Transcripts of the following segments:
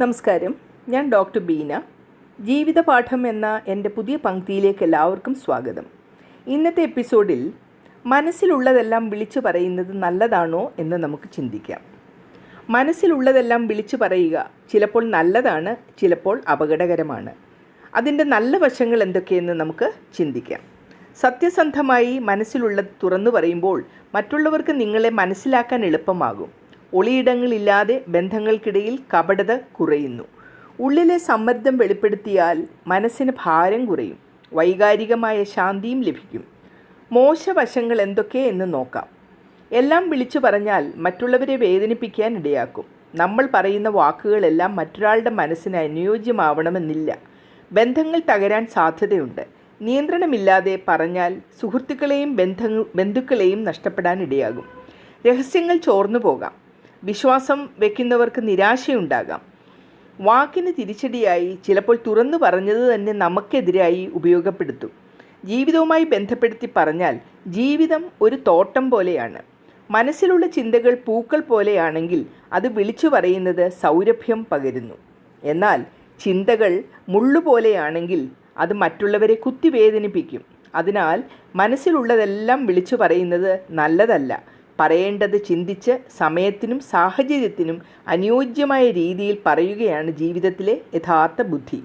നമസ്കാരം. ഞാൻ ഡോക്ടർ ബീന. ജീവിതപാഠം എന്ന എന്റെ പുതിയ പങ്ക്തിയിലേക്ക് എല്ലാവർക്കും സ്വാഗതം. ഇന്നത്തെ എപ്പിസോഡിൽ മനസ്സിലുള്ളതെല്ലാം വിളിച്ചു പറയുന്നത് നല്ലതാണോ എന്ന് നമുക്ക് ചിന്തിക്കാം. മനസ്സിലുള്ളതെല്ലാം വിളിച്ചു പറയുക ചിലപ്പോൾ നല്ലതാണ് ചിലപ്പോൾ അപകടകരമാണ്. അതിന്റെ നല്ല വശങ്ങൾ എന്തൊക്കെയെന്ന് നമുക്ക് ചിന്തിക്കാം. സത്യസന്ധമായി മനസ്സിലുള്ളത് തുറന്നു പറയുമ്പോൾ മറ്റുള്ളവർക്ക് നിങ്ങളെ മനസ്സിലാക്കാൻ എളുപ്പമാകും. ഒളിയിടങ്ങളില്ലാതെ ബന്ധങ്ങൾക്കിടയിൽ കപടത കുറയുന്നു. ഉള്ളിലെ സമ്മർദ്ദം വെളിപ്പെടുത്തിയാൽ മനസ്സിന് ഭാരം കുറയും. വൈകാരികമായ ശാന്തിയും ലഭിക്കും. മോശവശങ്ങൾ എന്തൊക്കെ എന്ന് നോക്കാം. എല്ലാം വിളിച്ചു പറഞ്ഞാൽ മറ്റുള്ളവരെ വേദനിപ്പിക്കാൻ ഇടയാക്കും. നമ്മൾ പറയുന്ന വാക്കുകളെല്ലാം മറ്റൊരാളുടെ മനസ്സിന് അനുയോജ്യമാവണമെന്നില്ല. ബന്ധങ്ങൾ തകരാൻ സാധ്യതയുണ്ട്. നിയന്ത്രണമില്ലാതെ പറഞ്ഞാൽ സുഹൃത്തുക്കളെയും ബന്ധ ബന്ധുക്കളെയും നഷ്ടപ്പെടാൻ ഇടയാകും. രഹസ്യങ്ങൾ ചോർന്നു പോകാം വിശ്വാസം വെക്കുന്നവർക്ക് നിരാശയുണ്ടാകാം. വാക്കിന് തിരിച്ചടിയായി ചിലപ്പോൾ തുറന്നു പറഞ്ഞത് തന്നെ നമുക്കെതിരായി ഉപയോഗപ്പെടുത്തും. ജീവിതവുമായി ബന്ധപ്പെടുത്തി പറഞ്ഞാൽ ജീവിതം ഒരു തോട്ടം പോലെയാണ്. മനസ്സിലുള്ള ചിന്തകൾ പൂക്കൾ പോലെയാണെങ്കിൽ അത് വിളിച്ചു പറയുന്നത് സൗരഭ്യം പകരുന്നു. എന്നാൽ ചിന്തകൾ മുള്ളുപോലെയാണെങ്കിൽ അത് മറ്റുള്ളവരെ കുത്തിവേദനിപ്പിക്കും. അതിനാൽ മനസ്സിലുള്ളതെല്ലാം വിളിച്ചു പറയുന്നത് നല്ലതല്ല. പറയേണ്ടത് ചിന്തിച്ച് സമയത്തിനും സാഹചര്യത്തിനും അനുയോജ്യമായ രീതിയിൽ പറയുകയാണ് ജീവിതത്തിലെ യഥാർത്ഥ ബുദ്ധി.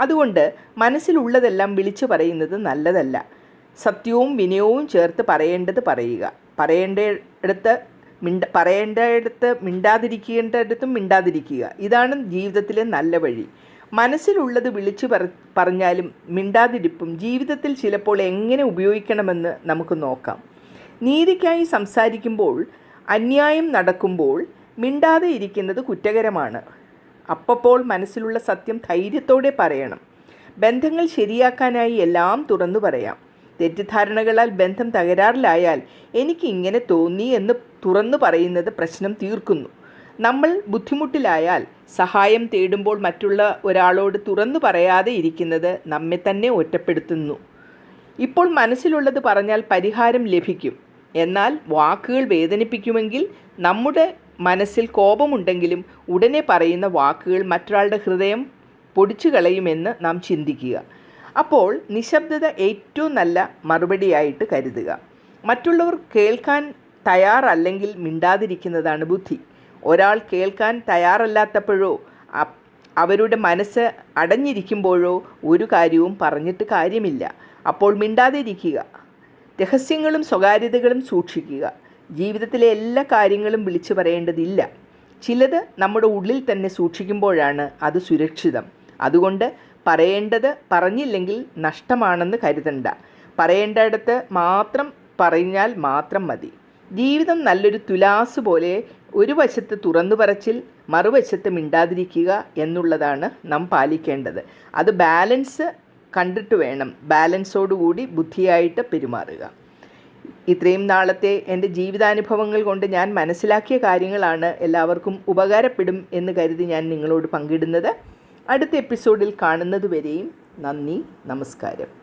അതുകൊണ്ട് മനസ്സിലുള്ളതെല്ലാം വിളിച്ചു പറയുന്നത് നല്ലതല്ല. സത്യവും വിനയവും ചേർത്ത് പറയേണ്ടത് പറയുക. പറയേണ്ടയിടത്ത് മിണ്ട പറയേണ്ടയിടത്ത് മിണ്ടാതിരിക്കേണ്ടയിടത്തും മിണ്ടാതിരിക്കുക. ഇതാണ് ജീവിതത്തിലെ നല്ല വഴി. മനസ്സിലുള്ളത് വിളിച്ചു പറ പറഞ്ഞാലും മിണ്ടാതിരിപ്പും ജീവിതത്തിൽ ചിലപ്പോൾ എങ്ങനെ ഉപയോഗിക്കണമെന്ന് നമുക്ക് നോക്കാം. നീതിക്കായി സംസാരിക്കുമ്പോൾ അന്യായം നടക്കുമ്പോൾ മിണ്ടാതെ ഇരിക്കുന്നത് കുറ്റകരമാണ്. അപ്പപ്പോൾ മനസ്സിലുള്ള സത്യം ധൈര്യത്തോടെ പറയണം. ബന്ധങ്ങൾ ശരിയാക്കാനായി എല്ലാം തുറന്നു പറയാം. തെറ്റിദ്ധാരണകളാൽ ബന്ധം തകരാറിലായാൽ എനിക്ക് ഇങ്ങനെ തോന്നി എന്ന് തുറന്നു പറയുന്നത് പ്രശ്നം തീർക്കുന്നു. നമ്മൾ ബുദ്ധിമുട്ടിലായാൽ സഹായം തേടുമ്പോൾ മറ്റുള്ള ഒരാളോട് തുറന്നു പറയാതെ ഇരിക്കുന്നത് നമ്മെ തന്നെ ഒറ്റപ്പെടുത്തുന്നു. ഇപ്പോൾ മനസ്സിലുള്ളത് പറഞ്ഞാൽ പരിഹാരം ലഭിക്കും. എന്നാൽ വാക്കുകൾ വേദനിപ്പിക്കുമെങ്കിൽ നമ്മുടെ മനസ്സിൽ കോപമുണ്ടെങ്കിലും ഉടനെ പറയുന്ന വാക്കുകൾ മറ്റൊരാളുടെ ഹൃദയം പൊടിച്ചു കളയുമെന്ന് നാം ചിന്തിക്കുക. അപ്പോൾ നിശബ്ദത ഏറ്റവും നല്ല മറുപടിയായിട്ട് കരുതുക. മറ്റുള്ളവർ കേൾക്കാൻ തയ്യാറല്ലെങ്കിൽ മിണ്ടാതിരിക്കുന്നതാണ് ബുദ്ധി. ഒരാൾ കേൾക്കാൻ തയ്യാറല്ലാത്തപ്പോഴോ അവരുടെ മനസ്സ് അടഞ്ഞിരിക്കുമ്പോഴോ ഒരു കാര്യവും പറഞ്ഞിട്ട് കാര്യമില്ല. അപ്പോൾ മിണ്ടാതിരിക്കുക. രഹസ്യങ്ങളും സ്വകാര്യതകളും സൂക്ഷിക്കുക. ജീവിതത്തിലെ എല്ലാ കാര്യങ്ങളും വിളിച്ചു പറയേണ്ടതില്ല. ചിലത് നമ്മുടെ ഉള്ളിൽ തന്നെ സൂക്ഷിക്കുമ്പോഴാണ് അത് സുരക്ഷിതം. അതുകൊണ്ട് പറയേണ്ടത് പറഞ്ഞില്ലെങ്കിൽ നഷ്ടമാണെന്ന് കരുതണ്ട. പറയേണ്ടയിടത്ത് മാത്രം പറഞ്ഞാൽ മാത്രം മതി. ജീവിതം നല്ലൊരു തുലാസ് പോലെ ഒരു വശത്ത് തുറന്നു പറച്ചിൽ മറുവശത്ത് മിണ്ടാതിരിക്കുക എന്നുള്ളതാണ് നാം പാലിക്കേണ്ടത്. അത് ബാലൻസ് കണ്ടിട്ട് വേണം ബാലൻസോടുകൂടി ബുദ്ധിയായിട്ട് പെരുമാറുക. ഇത്രയും നാളത്തെ എന്റെ ജീവിതാനുഭവങ്ങൾ കൊണ്ട് ഞാൻ മനസ്സിലാക്കിയ കാര്യങ്ങളാണ് എല്ലാവർക്കും ഉപകാരപ്പെടും എന്ന് കരുതി ഞാൻ നിങ്ങളോട് പങ്കിടുന്നത്. അടുത്ത എപ്പിസോഡിൽ കാണുന്നതുവരെയും നന്ദി നമസ്കാരം.